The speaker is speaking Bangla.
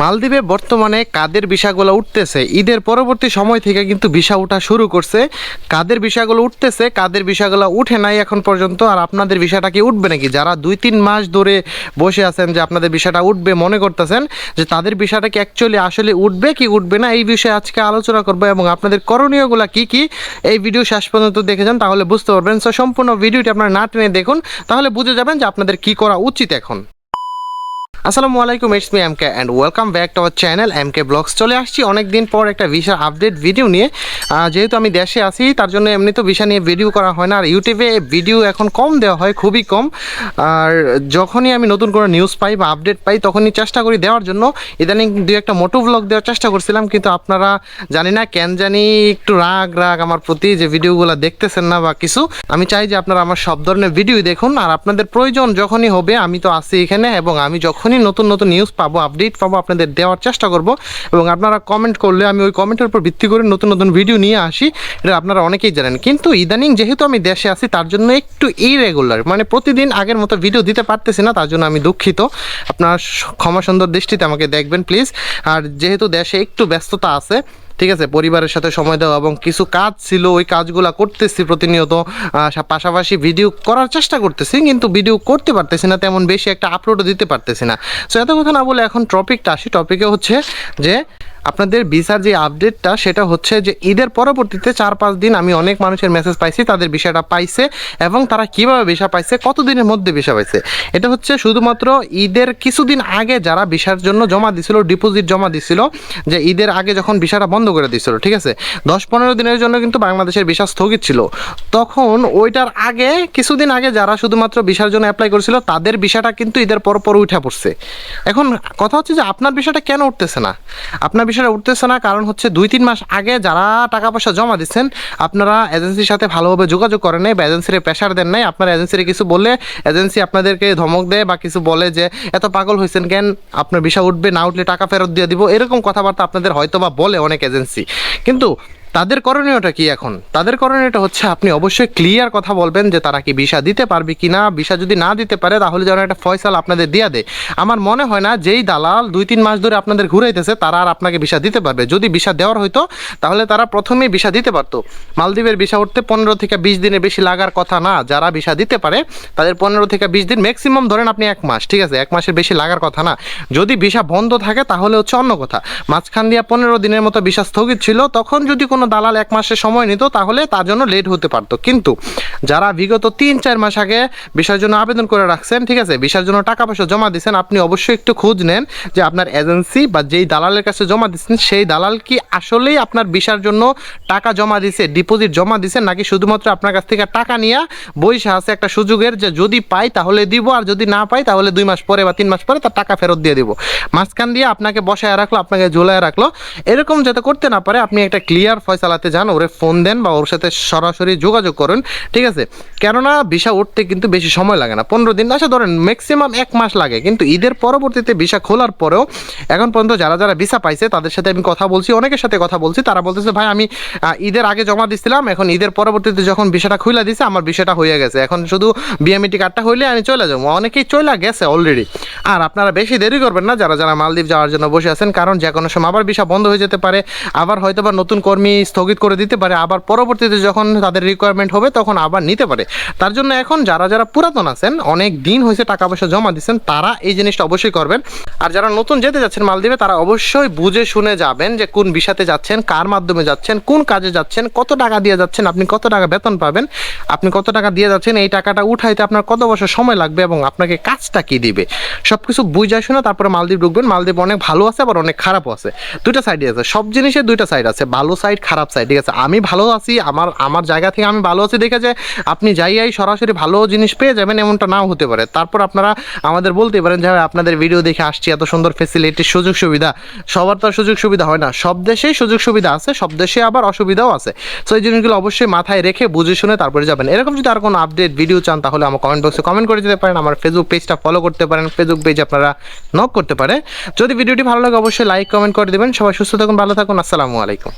মালদ্বীপে বর্তমানে কাদের বিষয়গুলো উঠতেছে? ঈদের পরবর্তী সময় থেকে কিন্তু ভিসা ওঠা শুরু করছে। কাদের বিষয়গুলো উঠতেছে, কাদের বিষয়গুলো উঠে নাই এখন পর্যন্ত, আর আপনাদের বিষয়টা কি উঠবে নাকি? যারা দুই তিন মাস ধরে বসে আছেন যে আপনাদের বিষয়টা উঠবে মনে করতেছেন যে তাদের বিষয়টা কি অ্যাকচুয়ালি আসলে উঠবে কি উঠবে না, এই বিষয়ে আজকে আলোচনা করব এবং আপনাদের করণীয়গুলো কি কি, এই ভিডিও শেষ পর্যন্ত দেখে যান, তাহলে বুঝতে পারবেন। সম্পূর্ণ ভিডিওটি আপনারা না টেনে দেখুন, তাহলে বুঝে যাবেন যে আপনাদের কি করা উচিত এখন। আসসালামু আলাইকুম it's me MK and welcome back to our channel MK blogs চলে আসছি অনেক দিন পর একটা ভিসা আপডেট ভিডিও নিয়ে। যেহেতু আমি দেশে আছি, তার জন্য এমনি তো ভিসা নিয়ে ভিডিও করা হয় না। আর ইউটিউবে ভিডিও এখন কম দেওয়া হয়, খুবই কম। আর যখনই আমি নতুন করে নিউজ পাই বা আপডেট পাই, তখনই চেষ্টা করি দেওয়ার জন্য। ইদানিং দু একটা মোটো ব্লগ দেওয়ার চেষ্টা করছিলাম, কিন্তু আপনারা জানি না কেন জানি একটু রাগ রাগ আমার প্রতি যে ভিডিওগুলো দেখতেছেন না বা কিছু। আমি চাই যে আপনারা আমার সব ধরনের ভিডিও দেখুন। আর আপনাদের প্রয়োজন যখনই হবে, আমি তো আছি এখানে এবং আমি যখনই নতুন নতুন নিউজ পাবো আপডেট পাবো, আপনাদের দেওয়ার চেষ্টা করব। এবং আপনারা কমেন্ট করলে আমি ওই কমেন্টের উপর ভিত্তি করে নতুন নতুন ভিডিও নিয়ে আসি। এটা আপনারা অনেকেই জানেন। কিন্তু ইদানিং যেহেতু আমি দেশে আছি, তার জন্য একটু ইরেগুলার মানে প্রতিদিন আগের মতো ভিডিও দিতে পারতেছি না, তার জন্য আমি দুঃখিত। আপনারা ক্ষমা সুন্দর দৃষ্টিতে আমাকে দেখবেন প্লিজ আর যেহেতু দেশে একটু ব্যস্ততা আছে ঠিক আছে, পরিবারের সাথে সময় দেওয়া এবং কিছু কাজ ছিল, ওই কাজগুলো করতেছি প্রতিনিয়ত। পাশাপাশি ভিডিও করার চেষ্টা করতেছি, কিন্তু ভিডিও করতে পারতেছি না, তেমন বেশি একটা আপলোডও দিতে পারতেছি না। সো এত কথা না বলে এখন টপিকটা আসি। টপিকে হচ্ছে যে আপনাদের ভিসার যে আপডেটটা সেটা হচ্ছে যে ঈদের পরবর্তীতে চার পাঁচ দিন আমি অনেক মানুষের মেসেজ পাইছি, তাদের বিষয়টা পাইছে এবং তারা কীভাবে ভিসা পাইছে, কতদিনের মধ্যে ভিসা পাইছে। এটা হচ্ছে শুধুমাত্র ঈদের কিছুদিন আগে যারা ভিসার জন্য জমা দিছিল ডিপোজিট জমা দিছিল, যে ঈদের আগে যখন ভিসাটা বন্ধ করে দিছিল, ঠিক আছে? দশ পনেরো দিনের জন্য কিন্তু বাংলাদেশের ভিসা স্থগিত ছিল। তখন ওইটার আগে, কিছুদিন আগে যারা শুধুমাত্র ভিসার জন্য অ্যাপ্লাই করেছিল, তাদের ভিসাটা কিন্তু ঈদের পর পর উঠে পড়ছে। এখন কথা হচ্ছে যে আপনার বিষয়টা কেন উঠতেছে না? আপনার বিষয়টা উঠতেছে না, কারণ হচ্ছে দুই তিন মাস আগে যারা টাকা পয়সা জমা দিচ্ছেন, আপনারা এজেন্সির সাথে ভালোভাবে যোগাযোগ করেন নাই বা এজেন্সির প্রেশার দেন নাই। আপনার এজেন্সির কিছু বললে এজেন্সি আপনাদেরকে ধমক দেয় বা কিছু বলে যে, এত পাগল হয়েছেন কেন? আপনার বিষয় উঠবে, না উঠলে টাকা ফেরত দিয়ে দিব। এরকম কথাবার্তা আপনাদের হয়তো বা বলে অনেক এজেন্সি। কিন্তু তাদের করণীয়টা কি এখন? তাদের করণীয়টা হচ্ছে আপনি অবশ্যই ক্লিয়ার কথা বলবেন যে তারা কি ভিসা দিতে পারবে কি না ভিসা যদি না দিতে পারে, তাহলে যেন একটা ফয়সাল আপনাদের দিয়ে দেয়। আমার মনে হয় না, যেই দালাল দুই তিন মাস ধরে আপনাদের ঘুরাইতেছে, তারা আর আপনাকে ভিসা দিতে পারবে। যদি ভিসা দেওয়ার হইতো, তাহলে তারা প্রথমেই ভিসা দিতে পারতো। মালদ্বীপের ভিসা উঠতে পনেরো থেকে বিশ দিনের বেশি লাগার কথা না। যারা ভিসা দিতে পারে, তাদের পনেরো থেকে বিশ দিন ম্যাক্সিমাম ধরেন আপনি এক মাস, ঠিক আছে? এক মাসের বেশি লাগার কথা না। যদি ভিসা বন্ধ থাকে, তাহলে হচ্ছে অন্য কথা। মাঝখান দিয়ে পনেরো দিনের মতো ভিসা স্থগিত ছিল। তখন যদি কোনো দালাল এক মাসের সময় নিত, তাহলে তার জন্য লেট হতে পারতো। কিন্তু যারা বিগত তিন, চার মাস আগে ভিসার জন্য আবেদন করে রাখছেন, ঠিক আছে ভিসার জন্য টাকা পয়সা জমা দিচ্ছেন আপনি অবশ্যই একটু খোঁজ নেন যে আপনার এজেন্সি বা যেই দালালের কাছে জমা দিচ্ছেন, সেই দালাল কি আসলেই আপনার ভিসার জন্য টাকা জমা দিছে ডিপোজিট জমা দিছে নাকি শুধুমাত্র আপনার কাছ থেকে টাকা নিয়ে বৈশা আছে একটা সুযোগের যে যদি পাই তাহলে দিব, আর যদি না পাই তাহলে দুই মাস পরে বা তিন মাস পরে তার টাকা ফেরত দিয়ে দিব। মাঝখান দিয়ে আপনাকে বসায় রাখল, আপনাকে ঝোলায় রাখল। এরকম যাতে করতে না পারে, আপনি একটা ক্লিয়ার ফয়সালাতে যান, ওরে ফোন দেন বা ওর সাথে সরাসরি যোগাযোগ করুন, ঠিক আছে? কেননা ভিসা উঠতে কিন্তু বেশি সময় লাগে না। পনেরো দিন আচ্ছা ধরেন ম্যাক্সিমাম এক মাস লাগে, কিন্তু ঈদের পরবর্তীতে ভিসা খোলার পরেও এখন পর্যন্ত যারা যারা ভিসা পাইছে, তাদের সাথে আমি কথা বলছি, অনেকের সাথে কথা বলছি, তারা বলতেছে, ভাই, আমি ঈদের আগে জমা দিছিলাম, এখন ঈদের পরবর্তীতে যখন ভিসাটা খুলে দিছে, আমার বিষয়টা হয়ে গেছে। এখন শুধু বিএমইটি কার্ডটা হইলে আমি চলে যাব। অনেকেই চলে গেছে অলরেডি আর আপনারা বেশি দেরি করবেন না, যারা যারা মালদ্বীপ যাওয়ার জন্য বসে আছেন, কারণ যে কোনো সময় আবার ভিসা বন্ধ হয়ে যেতে পারে, আবার হয়তো বা নতুন কর্মী স্থগিত করে দিতে পারে। আবার পরবর্তীতে যখন তাদের রিকোয়ারমেন্ট হবে, তখন আবার নিতে পারে। তার জন্য এখন যারা যারা পুরাতন আছেন, অনেক দিন হয়েছে টাকা পয়সা জমা দিচ্ছেন, তারা এই জিনিসটা অবশ্যই করবেন। আর যারা নতুন যেতে যাচ্ছেন মালদ্বীপে, তারা অবশ্যই বুঝে শুনে যাবেন যে কোন বিষাতে যাচ্ছেন, কার মাধ্যমে যাচ্ছেন, কোন কাজে যাচ্ছেন, কত টাকা দিয়ে যাচ্ছেন, আপনি কত টাকা বেতন পাবেন, আপনি কত টাকা দিয়ে যাচ্ছেন, এই টাকাটা উঠাইতে আপনার কত বছর সময় লাগবে এবং আপনাকে কাজটা কি দিবে? সব কিছু বুঝে শুনে তারপরে মালদ্বীপ ঢুকবেন। মালদ্বীপ অনেক ভালো আছে, আবার অনেক খারাপও আছে। দুইটা সাইডই আছে। সব জিনিসের দুইটা সাইড আছে। ভালো সাইড খারাপ সাইড ঠিক আছে? আমি ভালো আছি আমার আমার জায়গা থেকে আমি ভালো আছি দেখে যে আপনি যাইয়াই সরাসরি ভালো জিনিস পেয়ে যাবেন এমনটা নাও হতে পারে। তারপর আপনারা আমাদের বলতে পারেন যে হ্যাঁ, আপনাদের ভিডিও দেখে আসছি এত সুন্দর ফেসিলিটি সুযোগ সুবিধা। সবার তো সুযোগ সুবিধা হয় না। সব দেশেই সুযোগ সুবিধা আছে সব দেশে আবার অসুবিধাও আছে। সো এই জিনিসগুলো অবশ্যই মাথায় রেখে বুঝে শুনে তারপরে যাবেন। এরকম যদি আর কোনো আপডেট ভিডিও চান তাহলে আমার কমেন্ট বক্সে কমেন্ট করে দিতে পারেন আমার ফেসবুক পেজটা ফলো করতে পারেন ফেসবুক পেজ আপনারা নক করতে পারেন। যদি ভিডিওটি ভালো লাগে অবশ্যই লাইক কমেন্ট করে দেবেন। সবাই সুস্থ থাকুন ভালো থাকুন আসসালামু আলাইকুম।